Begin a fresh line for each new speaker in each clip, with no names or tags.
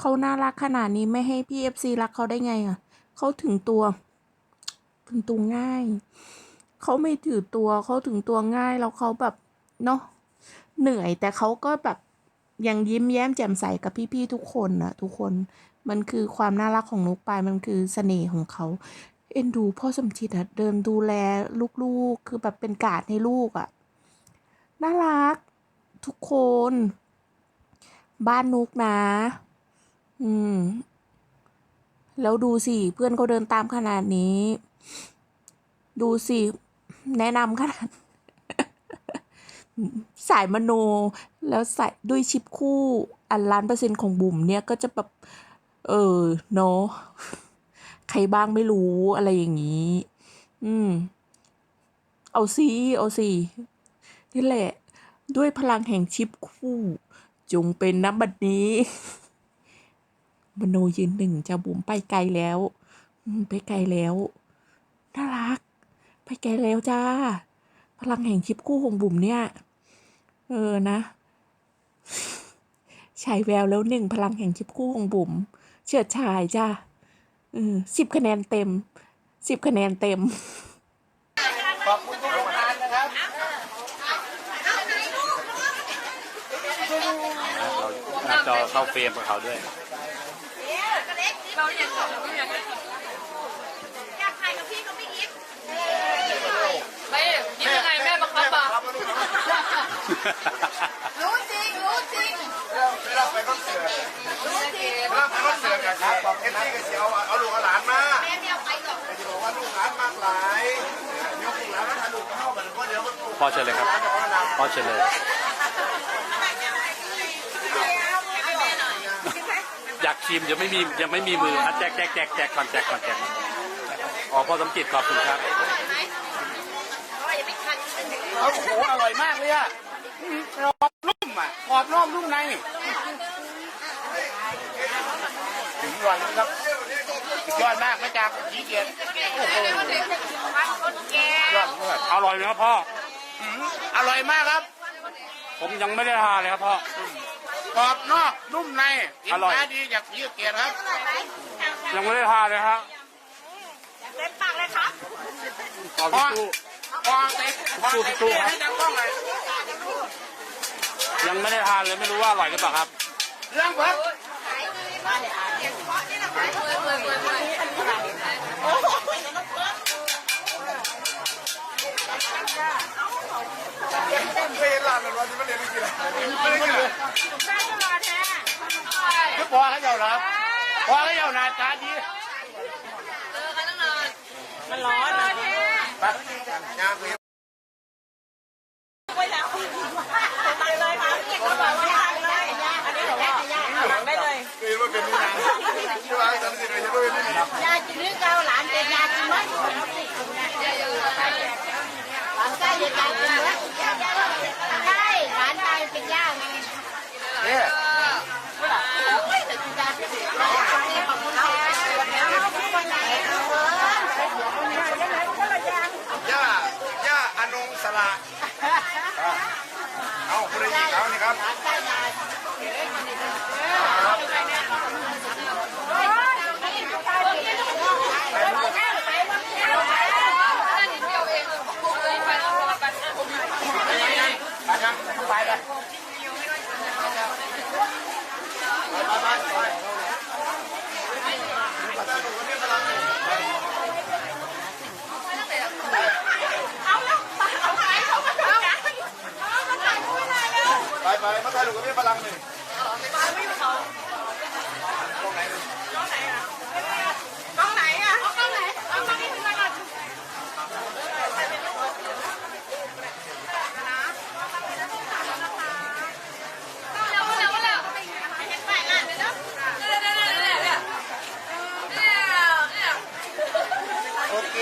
เขาน่ารักขนาดนี้ไม่ให้พี่เอฟซีรักเขาได้ไงอะ เขาถึงตัว ถึงตัวง่าย เขาไม่ถือตัวเขาถึงตัวง่ายแล้วเขาแบบเนาะเหนื่อยแต่เขาก็แบบยังยิ้มแย้มแจ่มใสกับพี่ๆทุกคนนะทุกคนมันคือความน่ารักของนกปายมันคือเสน่ห์ของเขา เอ็นดูพ่อสมจิตอะเดินดูแลลูกๆ คือแบบเป็นกาดให้ลูกอะน่ารัก ทุกคน บ้านนุกนะ อืม แล้วดูสิ เพื่อนเขาเดินตามขนาดนี้ ดูสิ แนะนำขนาด สายมโน แล้วใส่ด้วยชิปคู่อันล้านเปอร์เซ็นต์ของบุ๋มเนี่ยก็จะแบบ เออเนาะใครบ้างไม่รู้อะไรอย่างนี้ อืม เอาสิเอาสินี่แหละ ด้วยพลังแห่งชิปคู่ จงเป็นน้ำบัดนี้ มโนยืนหนึ่งจะบุ๋มไปไกลแล้วอืมไปไกลแล้ว น่ารัก ไปไกลแล้วจ้า พลังแห่งชิปคู่ของบุ๋มเนี่ย เออนะฉายแววแล้วหนึ่งพลังแห่งชิปคู่ของบุ๋มเฉิดฉายจ้าเออสิบคะแนนเต็มสิบคะแนนเต็ม
ขอบคุณทุกท่านนะครับ
หน้าจอเข้าเฟรมกับเขาด้วย
เราอยากเราอยากอยากถ่ายกับพี่ก็ไม่ยิ้มไม่ยิ้มยังไงแม่บังคับอะรู้จริงรู้จริง
เราไปคอนเสิร์ต
รู้จริง
เราไปคอนเสิร์ตกันครับบอกเอ็นนี่ก็เสียวเอาลูกเอาหลานมา
แม่ไม่เอาไปหรอก
จะบอกว่าลูกหลานมากหลายยวลูกหลานมาลูกเข้าเหมือนว่าเดี๋ยวมัน
พ่อเชิญเลยครับพอเชิญเลย อยากชิมยังไม่มียังไม่มีมืออะแจกแจกแจกแจกก่อนแจกก่อนแจกอ๋อพ่อสมจิตขอบคุณครับ
เพราะว่าอย่าไปคัน
โอ้โหอร่อยมากเลยอะกรอบนุ่มอะกรอบนอกนุ่มในถึงวันครับยอดมากไม่จากขี้เกียจโอ้โห
บ้านคนแก่
ยอดยอด
อร่อยไหมครับพ่อ
อร่อยมากครับ
ผมยังไม่ได้ทานเลยครับพ่อ ก
รอบนอกนุ่มในกิน
อร่อย
ได้ดีจากขี้เกียจครับ
ยังไม่ได้ทานเลยครับ
เต็มปากเลยครับ
ขอ
พอ
พี่ตู้
พอเต็มพอเต็มที่ให้ดังกล้องเลย
ยังไม่ได้ทานเลยไม่รู้ว่าอร่อยหรือเปล่าครับ
เรื่องเพิ่มเคยเห็นร้านมันวันที่มันเรียนไม่กินไม่ได้กินเลย
แม่จะรอแท้
คือพอเขาเจ้าหนาพอเขาเจ้าหนาตาดี
เจอกันตั้งนานมันร้อนเลยแท้
ไปงานเพีย
ไปแล้วไปเลยค่ะเขาบอกว่าทานได้อันนี้บอกว่าหลังได้เลย
คือว่าเป็นนี่นะที่ว่าสันติเลยที่ว่เป็นนี่นะ
ยาจีนึกเอาเป็นยาจีมั้ยหลานใกล้ยาจีมั้ยใช่หลานชายเป็นย่าไง
เนี่ย
โอ้ยแต่คุณยาที่สุดขอบคุณค่ะวันไหนเออ
ย่าย่าอ นงสละเอาคนละยี่เขานี่ครับ ไปครับไปเลยไปไปไป ไปไปมาถ่ายรูปกับพี่พลังหนึ่งตรงไหน
กล้องไหนอะกล้องไหนเอากล้องนี้ขึ้นมาก่อนเร็วเร็วเร็วเห็นไปงานเลยเนาะเร็วเร็วเร็วเร็วเร็วเร็วเร็ว
โอเค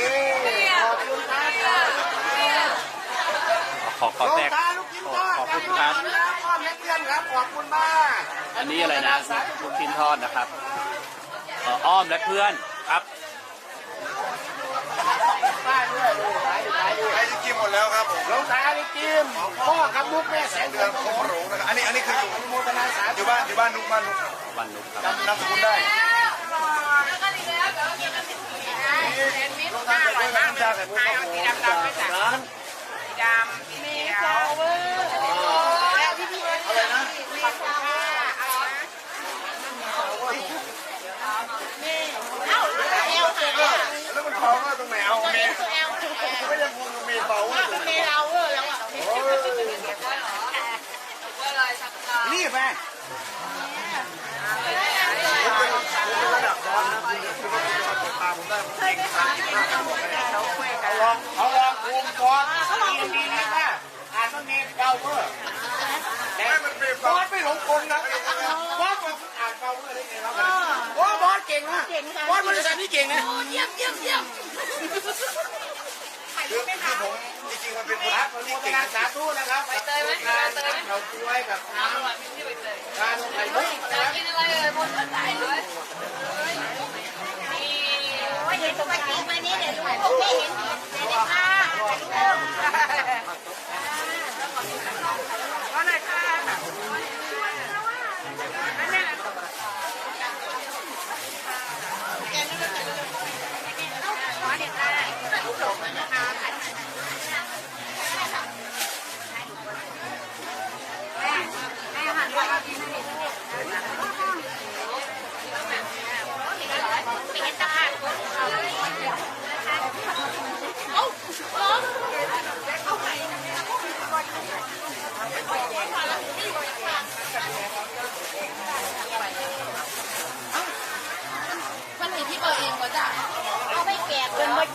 ขอบคุณครับ
ขอขอ
ลูก
แจก
ตาลูกกินทอด
ขอบคุณครับ
พ่อแม่เพื่อนครับ ขอบคุณมาก
อันนี้อะไรนะลูกชิ้นทอดนะครับเอ่ออ้อมและเพื่อนครับ
ป้ายด้วยดูขายอยู่ขายอยู่
ไอ้ที่กินหมดแล้วครับผม
หลวงตาลิกิมพ่อกับลูกแม่แสง
เดื
เดื
อ
อนน
โคโรนะครับอันนี้อันนี้คืออยู่
อนุโมทนาสา
อ
ธุ
ยู่บ้านอยู่บ้านนุกบ้านนุก
วันนุกครับ
จำนามสกุลได้
แล้วก็ดีแล้วเดี๋ยวกินกันสิแซนด์วิช
หลวงตาใส่น้ำชาใส่มุกครับผม
สีดำดำไม่จ้ะ
ร้าน
สีดำสีเขียวแล้วพี่พี่
อะไรนะ
มีขอบคุณค่ะอะไรนะเอ้าเอลค่ะ
แล้วมันท้องว่าตรงไหนเอาเมย์
เอล
ไม่ยังคงเมย์เบาว่าตรงไหน
เมเราเออแล้วอะ
นี่แฟน
ระดับร้อนนะ ตาผมได้ผมเก่งมาก
เขาลองเขาลองภูมิก่อนดีดีนี่ค่ะอ่านว่าเมย์เก้าเวอร์แต่
มันเป็น
บอสไม่หลงกลนะบอสมาอ่านเก้าเวอร์ได้ไงครับโอ้บอสเก่งนะบอสบริษัทนี่เก่งนะ
เยี่ยมเยี่ยมเยี่ยม
คือคือผมจริงๆมันเป็น
รับอนุโม
ที่เก่ง
นาสาธุนะครับไปเตยไหมเตยเขาช่วยกับทางการไข่มุก
นอะไรเลยหมดใจเลย
โอ้ยเดี๋ยวจะ มาจีบมานี่เดี๋ยวดูพวกพี่เห็นเดี๋ยวได้ค่ะถ่ายรูป
ก็หน่อยค่ะนั่นแหละ
ขอเด็ดได้แม่แม่หันไปกินให้ดูไปเห็นตาค่ะเอ้าร้องเอาไป
มั